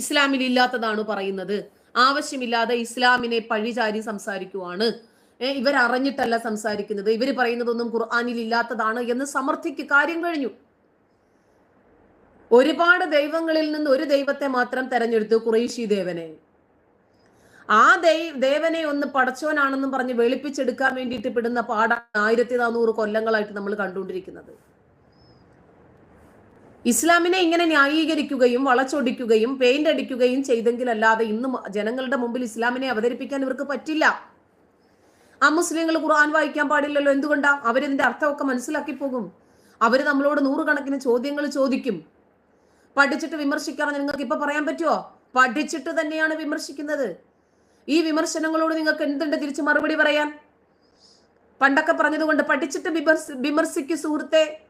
ഇസ്ലാമിൽ ഇല്ലാത്തതാണ് പറയുന്നത്. ആവശ്യമില്ലാതെ ഇസ്ലാമിനെ പഴിചാരി സംസാരിക്കുവാണ്. ഇവർ അറിഞ്ഞിട്ടല്ല സംസാരിക്കുന്നത്. ഇവർ പറയുന്നതൊന്നും ഖുർആാനിൽ ഇല്ലാത്തതാണ് എന്ന് സമർത്ഥിക്ക് കാര്യം കഴിഞ്ഞു. ഒരുപാട് ദൈവങ്ങളിൽ നിന്ന് ഒരു ദൈവത്തെ മാത്രം തെരഞ്ഞെടുത്തു കുറേശി ദേവനെ. ആ ദേവനെ ഒന്ന് പടച്ചോനാണെന്നും പറഞ്ഞ് വെളുപ്പിച്ചെടുക്കാൻ വേണ്ടിയിട്ട് പെടുന്ന പാടാണ് ആയിരത്തി നാനൂറ് കൊല്ലങ്ങളായിട്ട് നമ്മൾ കണ്ടുകൊണ്ടിരിക്കുന്നത്. ഇസ്ലാമിനെ ഇങ്ങനെ ന്യായീകരിക്കുകയും വളച്ചൊടിക്കുകയും പെയിന്റ് അടിക്കുകയും ചെയ്തെങ്കിലല്ലാതെ ഇന്ന് ജനങ്ങളുടെ മുമ്പിൽ ഇസ്ലാമിനെ അവതരിപ്പിക്കാൻ ഇവർക്ക് പറ്റില്ല. ആ മുസ്ലിങ്ങൾ ഖുർആൻ വായിക്കാൻ പാടില്ലല്ലോ എന്തുകൊണ്ടാ? അവരിതിന്റെ അർത്ഥമൊക്കെ മനസ്സിലാക്കി പോകും. അവർ നമ്മളോട് നൂറുകണക്കിന് ചോദ്യങ്ങൾ ചോദിക്കും. പഠിച്ചിട്ട് വിമർശിക്കാറ്? നിങ്ങൾക്ക് ഇപ്പൊ പറയാൻ പറ്റുമോ പഠിച്ചിട്ട് തന്നെയാണ് വിമർശിക്കുന്നത്. ഈ വിമർശനങ്ങളോട് നിങ്ങൾക്ക് എന്തുണ്ട് തിരിച്ചു മറുപടി പറയാൻ? പണ്ടൊക്കെ പറഞ്ഞതുകൊണ്ട് പഠിച്ചിട്ട് വിമർശ വിമർശിക്കു സുഹൃത്തെ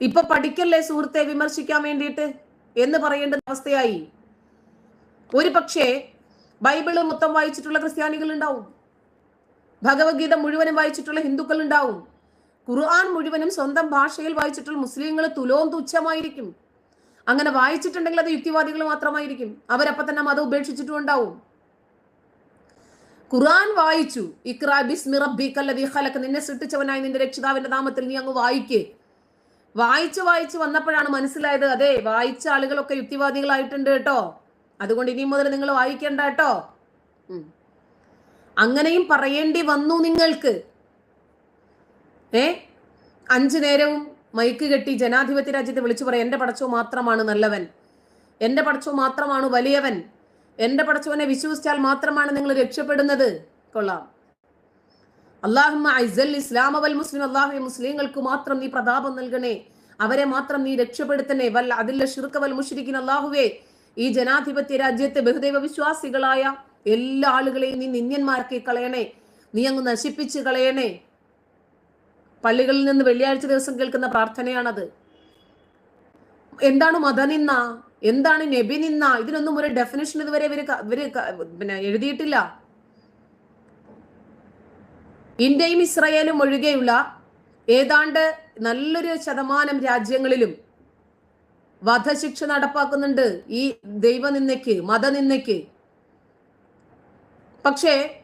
ഇപ്പൊ പഠിക്കല്ലേ സുഹൃത്തെ വിമർശിക്കാൻ വേണ്ടിയിട്ട്? എന്ന് പറയേണ്ട അവസ്ഥയായി. ഒരു പക്ഷേ ബൈബിൾ മൊത്തം വായിച്ചിട്ടുള്ള ക്രിസ്ത്യാനികൾ ഉണ്ടാവും ഭഗവത്ഗീത മുഴുവനും വായിച്ചിട്ടുള്ള ഹിന്ദുക്കൾ ഉണ്ടാവും ഖുർആൻ മുഴുവനും സ്വന്തം ഭാഷയിൽ വായിച്ചിട്ടുള്ള മുസ്ലിങ്ങൾ തുലോം തുച്ഛമായിരിക്കും. അങ്ങനെ വായിച്ചിട്ടുണ്ടെങ്കിൽ അത് യുക്തിവാദികൾ മാത്രമായിരിക്കും. അവരപ്പം തന്നെ മതം ഉപേക്ഷിച്ചിട്ടും ഉണ്ടാവും ഖുർആൻ വായിച്ചു. ഇക്രാ ബിസ്മി ഖലഖ്. നിന്നെ സൃഷ്ടിച്ചവനായി നിന്റെ രക്ഷിതാവിന്റെ നാമത്തിൽ നീ അങ്ങ് വായിക്ക്. വായിച്ചു വായിച്ചു വന്നപ്പോഴാണ് മനസ്സിലായത് അതെ വായിച്ച ആളുകളൊക്കെ യുക്തിവാദികളായിട്ടുണ്ട് കേട്ടോ. അതുകൊണ്ട് ഇനി മുതൽ നിങ്ങൾ വായിക്കണ്ട കേട്ടോ. അങ്ങനെയും പറയേണ്ടി വന്നു നിങ്ങൾക്ക്. ഏ? അഞ്ചു നേരവും മൈക്ക് കെട്ടി ജനാധിപത്യ രാജ്യത്തെ വിളിച്ചു പറയാം എന്റെ പടച്ചോ മാത്രമാണ് നല്ലവൻ. എന്റെ പടച്ചോ മാത്രമാണ് വലിയവൻ. എന്റെ പടച്ചോനെ വിശ്വസിച്ചാൽ മാത്രമാണ് നിങ്ങൾ രക്ഷപ്പെടുന്നത്. കൊള്ളാം. അള്ളാഹുമ്മ ഐസൽ ഇസ്ലാം മുസ്ലിം അള്ളാഹു മുസ്ലിങ്ങൾക്ക് മാത്രം നീ പ്രതാപം നൽകണേ. അവരെ മാത്രം നീ രക്ഷപ്പെടുത്തണേ. വല്ല അതില്ല ഷിർക്കവൽ മുഷിരിക്കുന്ന അള്ളാഹുവേ ഈ ജനാധിപത്യ രാജ്യത്തെ ബഹുദൈവ വിശ്വാസികളായ എല്ലാ ആളുകളെയും നീ നിന്യന്മാരാക്കി കളയണേ. നീ അങ്ങ് നശിപ്പിച്ച് കളയണേ. പള്ളികളിൽ നിന്ന് വെള്ളിയാഴ്ച ദിവസം കേൾക്കുന്ന പ്രാർത്ഥനയാണത്. എന്താണ് മതനിന്ന എന്താണ് നബി നിന്ന ഇതിനൊന്നും ഒരു ഡെഫിനേഷൻ ഇതുവരെ ഇവർ ഇവർ പിന്നെ എഴുതിയിട്ടില്ല. ഇന്ത്യയും ഇസ്രയേലും ഒഴികെയുള്ള ഏതാണ്ട് നല്ലൊരു ശതമാനം രാജ്യങ്ങളിലും വധശിക്ഷ നടപ്പാക്കുന്നുണ്ട് ഈ ദൈവനിന്ദയ്ക്ക് മതനിന്ദയ്ക്ക്. പക്ഷേ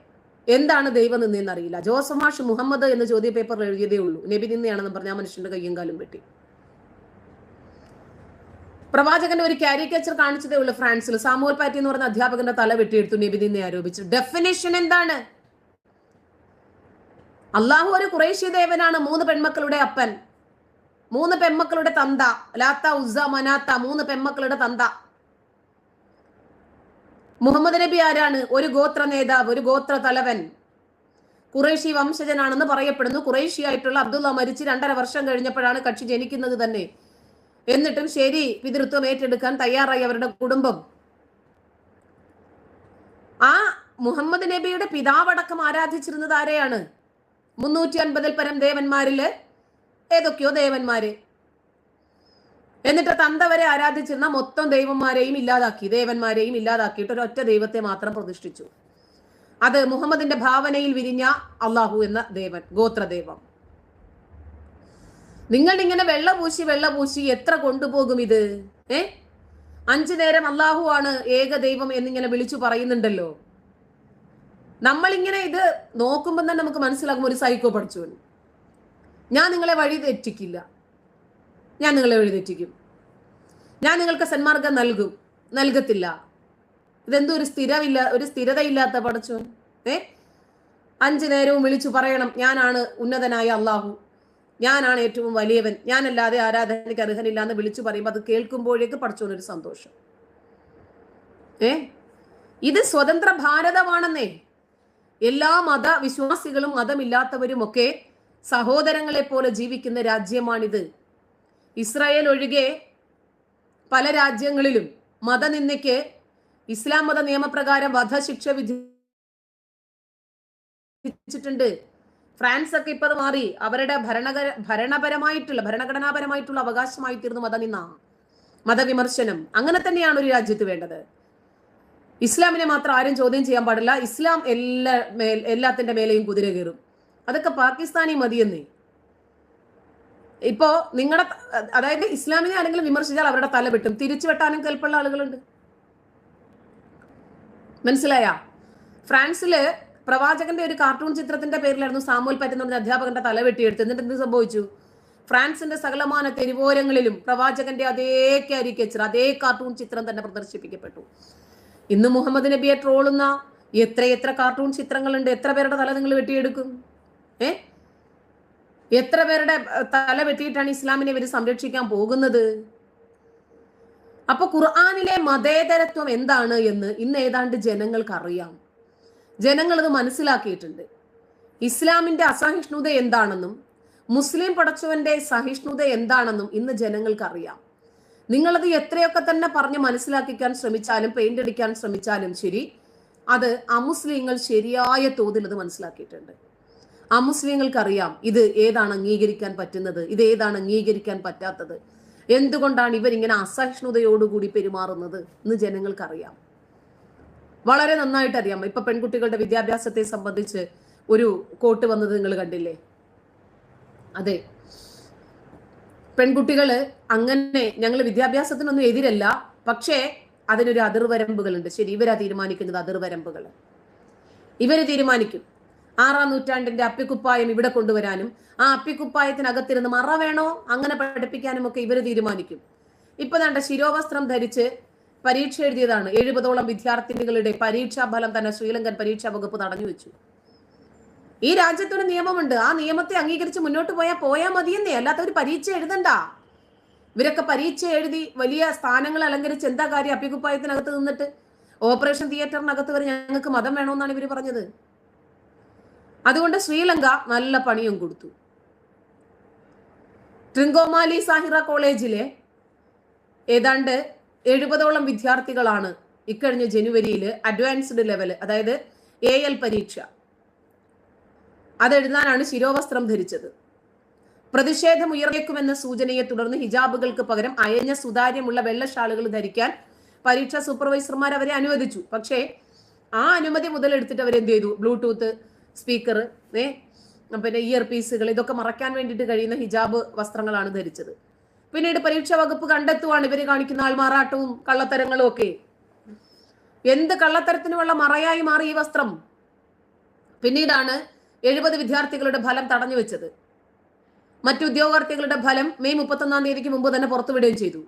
എന്താണ് ദൈവനിന്ദയെന്ന് അറിയില്ല ജോസഫ് മാഷ് മുഹമ്മദ് എന്ന ചോദ്യ പേപ്പറിൽ എഴുതിയതേ ഉള്ളൂ. നബി നിന്നയാണെന്ന് പറഞ്ഞ മനുഷ്യന്റെ കയ്യും കാലും വെട്ടി. പ്രവാചകന്റെ ഒരു കാരിക്കേച്ചർ കാണിച്ചതേ ഉള്ളൂ ഫ്രാൻസിൽ. സാമുവൽ പാറ്റി എന്ന് പറഞ്ഞ അധ്യാപകന്റെ തല വെട്ടിയെടുത്തു നബി നിന്നെ ആരോപിച്ചു. ഡെഫിനേഷൻ എന്താണ്? അള്ളാഹു ഒരു കുറേശ്യ ദേവനാണ് മൂന്ന് പെൺമക്കളുടെ അപ്പൻ മൂന്ന് പെൺമക്കളുടെ തന്ത ലാത്ത ഉസ മനാത്ത മൂന്ന് പെൺമക്കളുടെ തന്ത. മുഹമ്മദ് നബി ആരാണ്? ഒരു ഗോത്ര നേതാവ് ഒരു ഗോത്ര തലവൻ. കുറേശി വംശജനാണെന്ന് പറയപ്പെടുന്നു. കുറേശി ആയിട്ടുള്ള അബ്ദുള്ള മരിച്ച് രണ്ടര വർഷം കഴിഞ്ഞപ്പോഴാണ് കക്ഷി ജനിക്കുന്നത് തന്നെ. എന്നിട്ടും ശരി പിതൃത്വം ഏറ്റെടുക്കാൻ തയ്യാറായി അവരുടെ കുടുംബം. ആ മുഹമ്മദ് നബിയുടെ പിതാവടക്കം ആരാധിച്ചിരുന്നത് ആരെയാണ്? മുന്നൂറ്റി അൻപതിൽ പരം ദേവന്മാരിൽ ഏതൊക്കെയോ ദേവന്മാര്. എന്നിട്ട് തന്ത വരെ ആരാധിച്ചിരുന്ന മൊത്തം ദൈവന്മാരെയും ഇല്ലാതാക്കി. ദേവന്മാരെയും ഇല്ലാതാക്കിയിട്ട് ഒരു ഒറ്റ ദൈവത്തെ മാത്രം പ്രതിഷ്ഠിച്ചു. അത് മുഹമ്മദിന്റെ ഭാവനയിൽ വിരിഞ്ഞ അള്ളാഹു എന്ന ദേവൻ ഗോത്രദേവം നിങ്ങൾ ഇങ്ങനെ വെള്ള പൂശി വെള്ള പൂശി എത്ര കൊണ്ടുപോകും ഇത്? ഏ? അഞ്ചു നേരം അള്ളാഹു ആണ് ഏക ദൈവം എന്നിങ്ങനെ വിളിച്ചു പറയുന്നുണ്ടല്ലോ. നമ്മളിങ്ങനെ ഇത് നോക്കുമ്പോൾ തന്നെ നമുക്ക് മനസ്സിലാകും ഒരു സൈക്കോ പഠിച്ചു ഞാൻ നിങ്ങളെ വഴി തെറ്റിക്കില്ല. ഞാൻ നിങ്ങളെ വഴി തെറ്റിക്കും. ഞാൻ നിങ്ങൾക്ക് സന്മാർഗം നൽകും. നൽകത്തില്ല. ഇതെന്തോ ഒരു സ്ഥിരമില്ല ഒരു സ്ഥിരതയില്ലാത്ത പഠിച്ചു ഏ? അഞ്ചു നേരവും വിളിച്ചു പറയണം. ഞാനാണ് ഉന്നതനായ അള്ളാഹു ഞാനാണ് ഏറ്റവും വലിയവൻ. ഞാനല്ലാതെ ആരാധനയ്ക്ക് അർഹനില്ല എന്ന് വിളിച്ചു പറയുമ്പോൾ അത് കേൾക്കുമ്പോഴേക്ക് പഠിച്ചോനൊരു സന്തോഷം. ഏ? ഇത് സ്വതന്ത്ര ഭാരതമാണെന്നേ. എല്ലാ മതവിശ്വാസികളും മതമില്ലാത്തവരുമൊക്കെ സഹോദരങ്ങളെ പോലെ ജീവിക്കുന്ന രാജ്യമാണിത്. ഇസ്രായേൽ ഒഴികെ പല രാജ്യങ്ങളിലും മതനിന്ദയ്ക്ക് ഇസ്ലാം മത നിയമപ്രകാരം വധശിക്ഷ വിധിച്ചിട്ടുണ്ട്. ഫ്രാൻസ് ഒക്കെ ഇപ്പൊ അത് മാറി അവരുടെ ഭരണകര ഭരണപരമായിട്ടുള്ള ഭരണഘടനാപരമായിട്ടുള്ള അവകാശമായി തീർന്നു മതനിന്ന മതവിമർശനം. അങ്ങനെ തന്നെയാണ് ഒരു രാജ്യത്ത് വേണ്ടത്. ഇസ്ലാമിനെ മാത്രം ആരും ചോദ്യം ചെയ്യാൻ പാടില്ല. ഇസ്ലാം എല്ലാ മേൽ എല്ലാത്തിന്റെ മേലെയും കുതിര കയറും. അതൊക്കെ പാകിസ്ഥാനി മതിയെന്നേ. ഇപ്പോ നിങ്ങളുടെ അതായത് ഇസ്ലാമിനെ ആരെങ്കിലും വിമർശിച്ചാൽ അവരുടെ തല വെട്ടും. തിരിച്ചു വെട്ടാനും കേൾപ്പുള്ള ആളുകളുണ്ട്. മനസ്സിലായ? ഫ്രാൻസിൽ പ്രവാചകന്റെ ഒരു കാർട്ടൂൺ ചിത്രത്തിന്റെ പേരിലായിരുന്നു സാമുൽ പറ്റുന്ന പറഞ്ഞ അധ്യാപകന്റെ തല വെട്ടിയെടുത്ത് എന്നിട്ട് എന്ത് സംഭവിച്ചു? ഫ്രാൻസിന്റെ സകലമാന തെരുവോരങ്ങളിലും പ്രവാചകന്റെ അതേ കാരിക്കേച്ചർ അതേ കാർട്ടൂൺ ചിത്രം തന്നെ പ്രദർശിപ്പിക്കപ്പെട്ടു. ഇന്ന് മുഹമ്മദ് നബിയെ ട്രോളുന്ന എത്ര എത്ര കാർട്ടൂൺ ചിത്രങ്ങളുണ്ട്? എത്ര പേരുടെ തല നിങ്ങൾ വെട്ടിയെടുക്കും? ഏ? എത്ര പേരുടെ തല വെട്ടിയിട്ടാണ് ഇസ്ലാമിനെ ഇവർ സംരക്ഷിക്കാൻ പോകുന്നത്? അപ്പൊ ഖുർആാനിലെ മതേതരത്വം എന്താണ് എന്ന് ഇന്ന് ഏതാണ്ട് ജനങ്ങൾക്ക് അറിയാം ജനങ്ങൾ ഇത് മനസ്സിലാക്കിയിട്ടുണ്ട്. ഇസ്ലാമിന്റെ അസഹിഷ്ണുത എന്താണെന്നും മുസ്ലിം പടച്ചവന്റെ സഹിഷ്ണുത എന്താണെന്നും ഇന്ന് ജനങ്ങൾക്ക് അറിയാം നിങ്ങളത് എത്രയൊക്കെ തന്നെ പറഞ്ഞ് മനസ്സിലാക്കിക്കാൻ ശ്രമിച്ചാലും പെയിന്റ് അടിക്കാൻ ശ്രമിച്ചാലും ശരി അത് അമുസ്ലിങ്ങൾ ശരിയായ തോതിൽ അത് മനസ്സിലാക്കിയിട്ടുണ്ട്. അമുസ്ലിങ്ങൾക്ക് അറിയാം ഇത് ഏതാണ് അംഗീകരിക്കാൻ പറ്റുന്നത് ഇത് ഏതാണ് അംഗീകരിക്കാൻ പറ്റാത്തത് എന്തുകൊണ്ടാണ് ഇവരിങ്ങനെ അസഹിഷ്ണുതയോടുകൂടി പെരുമാറുന്നത് എന്ന് ജനങ്ങൾക്കറിയാം. വളരെ നന്നായിട്ട് അറിയാം ഇപ്പൊ പെൺകുട്ടികളുടെ വിദ്യാഭ്യാസത്തെ സംബന്ധിച്ച് ഒരു കോട്ട് വന്നത് നിങ്ങൾ കണ്ടില്ലേ? അതെ. പെൺകുട്ടികൾ അങ്ങനെ ഞങ്ങൾ വിദ്യാഭ്യാസത്തിനൊന്നും എതിരല്ല. പക്ഷേ അതിനൊരു അതിർവരമ്പുകളുണ്ട്. ശരി ഇവരാ തീരുമാനിക്കുന്നത് അതിർവരമ്പുകൾ ഇവർ തീരുമാനിക്കും. ആറാം നൂറ്റാണ്ടിന്റെ അപ്പിക്കുപ്പായം ഇവിടെ കൊണ്ടുവരാനും ആ അപ്പിക്കുപ്പായത്തിനകത്തിരുന്ന് മറ വേണോ? അങ്ങനെ പഠിപ്പിക്കാനും ഒക്കെ ഇവർ തീരുമാനിക്കും. ഇപ്പൊ ദാണ്ട ശിരോവസ്ത്രം ധരിച്ച് പരീക്ഷ എഴുതിയതാണ്. എഴുപതോളം വിദ്യാർത്ഥിനികളുടെ പരീക്ഷാ ഫലം തന്നെ ശ്രീലങ്കൻ പരീക്ഷാ വകുപ്പ് തടഞ്ഞു വെച്ചു. ഈ രാജ്യത്തൊരു നിയമമുണ്ട്. ആ നിയമത്തെ അംഗീകരിച്ച് മുന്നോട്ട് പോയാൽ പോയാൽ മതിയെന്നേ. ഒരു പരീക്ഷ എഴുതണ്ട. ഇവരൊക്കെ പരീക്ഷ എഴുതി വലിയ സ്ഥാനങ്ങൾ അലങ്കരിച്ച് എന്താ കാര്യം അപ്പിക്കുപ്പായത്തിനകത്ത് നിന്നിട്ട്? ഓപ്പറേഷൻ തിയേറ്ററിനകത്ത് വരെ ഞങ്ങൾക്ക് മതം വേണമെന്നാണ് ഇവർ പറഞ്ഞത്. അതുകൊണ്ട് ശ്രീലങ്ക നല്ല പണിയും കൊടുത്തു. ട്രിങ്കോമാലി സാഹിറ കോളേജിലെ ഏതാണ്ട് എഴുപതോളം വിദ്യാർത്ഥികളാണ് ഇക്കഴിഞ്ഞ ജനുവരിയിൽ അഡ്വാൻസ്ഡ് ലെവൽ അതായത് എ എൽ പരീക്ഷ. അതെഴുതാനാണ് ശിരോവസ്ത്രം ധരിച്ചത്. പ്രതിഷേധം ഉയർന്നേക്കുമെന്ന സൂചനയെ തുടർന്ന് ഹിജാബുകൾക്ക് പകരം അയഞ്ഞ സുതാര്യമുള്ള വെള്ളഷാളുകൾ ധരിക്കാൻ പരീക്ഷാ സൂപ്പർവൈസർമാർ അവരെ അനുവദിച്ചു. പക്ഷേ ആ അനുമതി മുതലെടുത്തിട്ട് അവരെന്ത് ചെയ്തു? ബ്ലൂടൂത്ത് സ്പീക്കർ ഏ പിന്നെ ഇയർ പീസുകൾ ഇതൊക്കെ മറക്കാൻ വേണ്ടിയിട്ട് കഴിയുന്ന ഹിജാബ് വസ്ത്രങ്ങളാണ് ധരിച്ചത്. പിന്നീട് പരീക്ഷാ വകുപ്പ് കണ്ടെത്തുവാണ് ഇവർ കാണിക്കുന്ന ആൾമാറാട്ടവും കള്ളത്തരങ്ങളും ഒക്കെ. എന്ത് കള്ളത്തരത്തിനുമുള്ള മറയായി മാറി ഈ വസ്ത്രം? പിന്നീടാണ് എഴുപത് വിദ്യാർത്ഥികളുടെ ഫലം തടഞ്ഞു വെച്ചത്. മറ്റു ഉദ്യോഗാർത്ഥികളുടെ ഫലം മെയ് മുപ്പത്തൊന്നാം തീയതിക്ക് മുമ്പ് തന്നെ പുറത്തുവിടുകയും ചെയ്തു.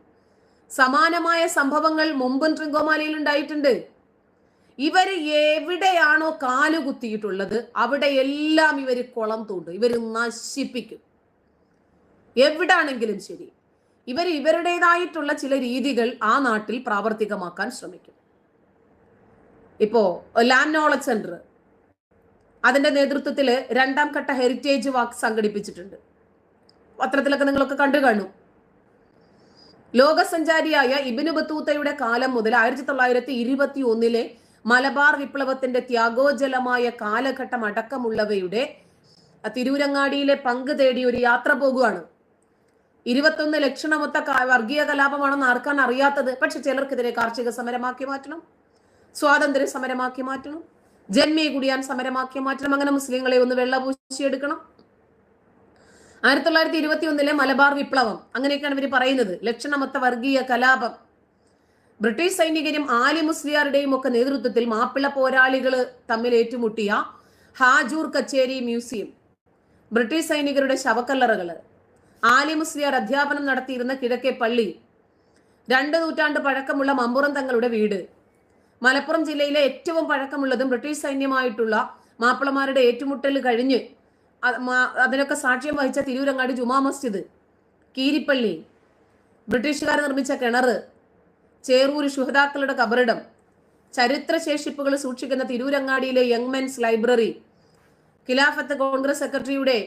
സമാനമായ സംഭവങ്ങൾ മുമ്പും ട്രിങ്കോമാലയിൽ ഉണ്ടായിട്ടുണ്ട്. ഇവർ എവിടെയാണോ കാലുകുത്തിയിട്ടുള്ളത് അവിടെ എല്ലാം ഇവർ കുളം തോണ്ടും ഇവർ നശിപ്പിക്കും. എവിടാണെങ്കിലും ശരി ഇവർ ഇവരുടേതായിട്ടുള്ള ചില രീതികൾ ആ നാട്ടിൽ പ്രാവർത്തികമാക്കാൻ ശ്രമിക്കും. ഇപ്പോ ലാൻഡ് നോളജ് സെന്റർ അതിന്റെ നേതൃത്വത്തിൽ രണ്ടാം ഘട്ട ഹെറിറ്റേജ് വാക്ക് സംഘടിപ്പിച്ചിട്ടുണ്ട്. പത്രത്തിലൊക്കെ നിങ്ങളൊക്കെ കണ്ടു കാണും. ലോകസഞ്ചാരിയായ ഇബിനു ബത്തൂത്തയുടെ കാലം മുതൽ ആയിരത്തി തൊള്ളായിരത്തി ഇരുപത്തി ഒന്നിലെ മലബാർ വിപ്ലവത്തിന്റെ ത്യാഗോജലമായ കാലഘട്ടം അടക്കമുള്ളവയുടെ തിരൂരങ്ങാടിയിലെ പങ്ക് തേടി ഒരു യാത്ര പോകുകയാണ് ഇരുപത്തൊന്ന് ലക്ഷണമൊത്ത വർഗീയ കലാപമാണെന്ന് ആർക്കാണ് അറിയാത്തത്? പക്ഷെ ചിലർക്കെതിരെ കാർഷിക സമരമാക്കി മാറ്റണം. സ്വാതന്ത്ര്യ സമരമാക്കി മാറ്റണം. ജന്മി കുടിയാൻ സമരമാക്കി മാറ്റണം അങ്ങനെ മുസ്ലിങ്ങളെ ഒന്ന് വെള്ളപൂശിയെടുക്കണം. ആയിരത്തി തൊള്ളായിരത്തി ഇരുപത്തി ഒന്നിലെ മലബാർ വിപ്ലവം അങ്ങനെയൊക്കെയാണ് ഇവർ പറയുന്നത്. ലക്ഷണമൊത്ത വർഗീയ കലാപം. ബ്രിട്ടീഷ് സൈനികരും ആലി മുസ്ലിയാരുടെയും ഒക്കെ നേതൃത്വത്തിൽ മാപ്പിള പോരാളികൾ തമ്മിൽ ഏറ്റുമുട്ടിയ ഹാജൂർ കച്ചേരി മ്യൂസിയം ബ്രിട്ടീഷ് സൈനികരുടെ ശവക്കല്ലറകൾ ആലി മുസ്ലിയാർ അധ്യാപനം നടത്തിയിരുന്ന കിഴക്കേ പള്ളി രണ്ട് നൂറ്റാണ്ട് പഴക്കമുള്ള മമ്പുറം തങ്ങളുടെ വീട്. മലപ്പുറം ജില്ലയിലെ ഏറ്റവും പഴക്കമുള്ളതും ബ്രിട്ടീഷ് സൈന്യമായിട്ടുള്ള മാപ്പിളമാരുടെ ഏറ്റുമുട്ടൽ കഴിഞ്ഞ് അതിനൊക്കെ സാക്ഷ്യം വഹിച്ച തിരൂരങ്ങാടി ജുമാ മസ്ജിദ് കീരിപ്പള്ളി ബ്രിട്ടീഷുകാർ നിർമ്മിച്ച കിണർ ചേറൂർ ശുഹതാക്കളുടെ കബറിടം ചരിത്രശേഷിപ്പുകൾ സൂക്ഷിക്കുന്ന തിരൂരങ്ങാടിയിലെ young men's library Khilafat Congress സെക്രട്ടറിയുടെ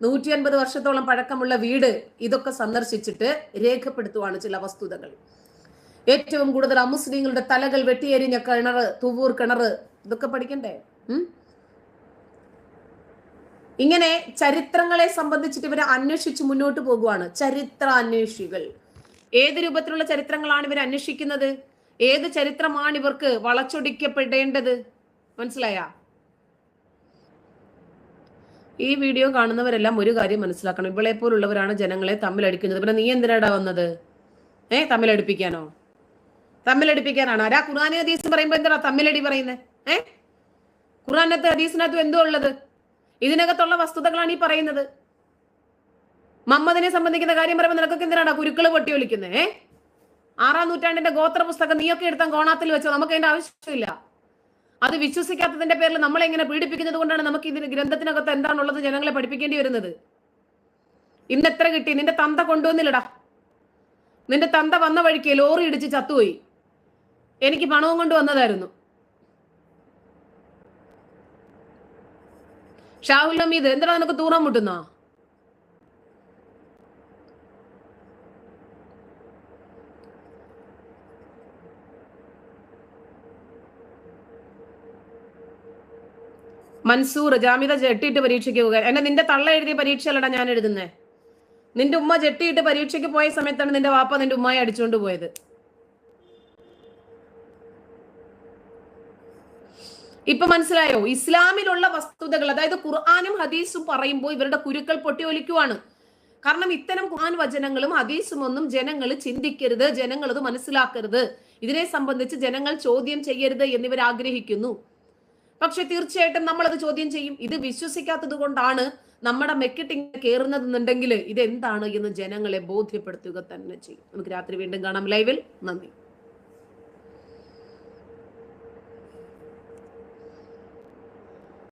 നൂറ്റി അൻപത് വർഷത്തോളം പഴക്കമുള്ള വീട് ഇതൊക്കെ സന്ദർശിച്ചിട്ട് രേഖപ്പെടുത്തുവാണ് ചില വസ്തുതകൾ. ഏറ്റവും കൂടുതൽ അമുസ്ലിങ്ങളുടെ തലകൾ വെട്ടിയെരിഞ്ഞ കിണർ തുവൂർ കിണർ. ഇതൊക്കെ പഠിക്കണ്ടേ? ഇങ്ങനെ ചരിത്രങ്ങളെ സംബന്ധിച്ചിട്ട് ഇവർ അന്വേഷിച്ച് മുന്നോട്ട് പോകുവാണ്. ചരിത്ര അന്വേഷികൾ ഏത് രൂപത്തിലുള്ള ചരിത്രങ്ങളാണ് ഇവർ അന്വേഷിക്കുന്നത്? ഏത് ചരിത്രമാണ് ഇവർക്ക് വളച്ചൊടിക്കപ്പെടേണ്ടത്? മനസ്സിലായ? ഈ വീഡിയോ കാണുന്നവരെല്ലാം ഒരു കാര്യം മനസ്സിലാക്കണം. ഇവളെ പോലുള്ളവരാണ് ജനങ്ങളെ തമ്മിലടിക്കുന്നത്. പിന്നെ നീ എന്തിനാടാ വന്നത്? ഏ? തമ്മിലടിപ്പിക്കാനോ? തമ്മിലടിപ്പിക്കാനാണ്. ആരാ? ഖുറാനെ ഹദീസ് പറയുമ്പോ എന്താ തമ്മിലടി പറയുന്നത് ഏ? ഖുറാനത്ത് ഹദീസിനകത്തും എന്തോ ഉള്ളത്? ഇതിനകത്തുള്ള വസ്തുതകളാണ് ഈ പറയുന്നത്. മമ്മദിനെ സംബന്ധിക്കുന്ന കാര്യം പറയുമ്പോൾ നിനക്കൊക്കെ എന്തിനാണ് കുരുക്കൾ പൊട്ടി ഒലിക്കുന്നത് ഏ? ആറാം നൂറ്റാണ്ടിന്റെ ഗോത്ര പുസ്തകം നീയൊക്കെ എടുത്താൽ കോണാത്തിൽ വെച്ചോ? നമുക്ക് അതിന്റെ ആവശ്യമില്ല. അത് വിശ്വസിക്കാത്തതിന്റെ പേരിൽ നമ്മളെ ഇങ്ങനെ പീഡിപ്പിക്കുന്നത് കൊണ്ടാണ് നമുക്ക് ഇതിന് ഗ്രന്ഥത്തിനകത്ത് എന്താണുള്ളത് ജനങ്ങളെ പഠിപ്പിക്കേണ്ടി വരുന്നത്. ഇന്ന് എത്ര കിട്ടി? നിന്റെ തന്ത കൊണ്ടുവന്നില്ലടാ. നിന്റെ തന്ത വന്ന വഴിക്ക് ലോറി ഇടിച്ച് ചത്തുപോയി. എനിക്ക് പണവും കൊണ്ട് വന്നതായിരുന്നു. ഷാഹുൽ ഹമീദ് എന്താണ് നിനക്ക് തൂണം മുട്ടുന്ന? മൻസൂർ ജാമിത ജെട്ടിയിട്ട് പരീക്ഷയ്ക്ക് പോകുക എന്നെ നിന്റെ തള്ള എഴുതിയ പരീക്ഷയല്ലടാ ഞാൻ എഴുതുന്നേ. നിന്റെ ഉമ്മ ജെട്ടിയിട്ട് പരീക്ഷയ്ക്ക് പോയ സമയത്താണ് നിന്റെ വാപ്പ നിന്റെ ഉമ്മയെ അടിച്ചുകൊണ്ട് പോയത്. ഇപ്പൊ മനസ്സിലായോ? ഇസ്ലാമിലുള്ള വസ്തുതകൾ അതായത് ഖുർആാനും ഹദീസും പറയുമ്പോൾ ഇവരുടെ കുരുക്കൾ പൊട്ടിയൊലിക്കുവാണ്. കാരണം ഇത്തരം ഖുർആൻ വചനങ്ങളും ഹദീസും ഒന്നും ജനങ്ങൾ ചിന്തിക്കരുത് ജനങ്ങൾ അത് മനസ്സിലാക്കരുത്. ഇതിനെ സംബന്ധിച്ച് ജനങ്ങൾ ചോദ്യം ചെയ്യരുത് എന്നിവർ ആഗ്രഹിക്കുന്നു. പക്ഷെ തീർച്ചയായിട്ടും നമ്മൾ അത് ചോദ്യം ചെയ്യും. ഇത് വിശ്വസിക്കാത്തത് കൊണ്ടാണ് നമ്മുടെ മെക്കിട്ടിങ് കയറുന്നതെന്നുണ്ടെങ്കിൽ ഇത് എന്താണ് എന്ന് ജനങ്ങളെ ബോധ്യപ്പെടുത്തുക തന്നെ ചെയ്യും. നമുക്ക് രാത്രി വീണ്ടും കാണാം. ലൈവിൽ നന്ദി.